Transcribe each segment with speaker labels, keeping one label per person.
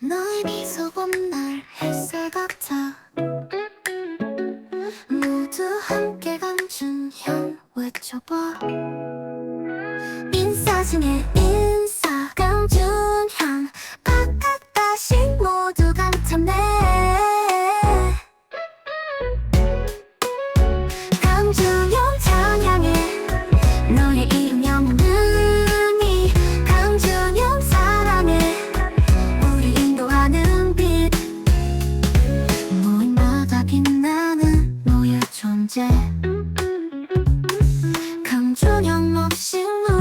Speaker 1: 너의 미소 봄날 햇살 같아 모두 함께 감춘현 외쳐봐. 인사 중에 강준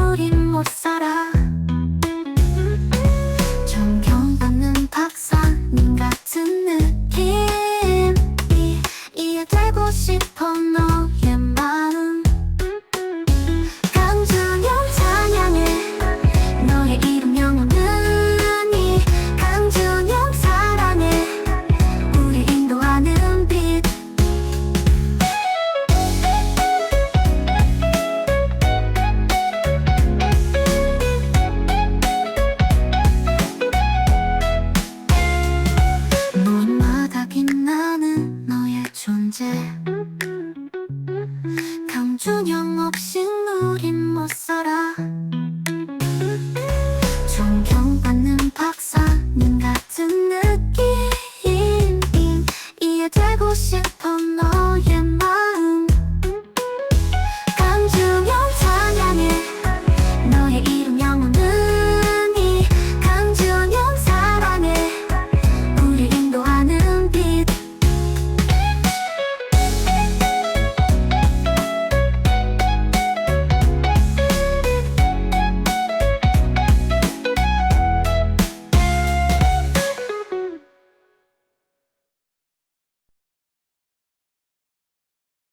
Speaker 1: 언제? 강준영 없이 우린 못 살아. 존경받는 박사님 같은 느낌 이해되고 싶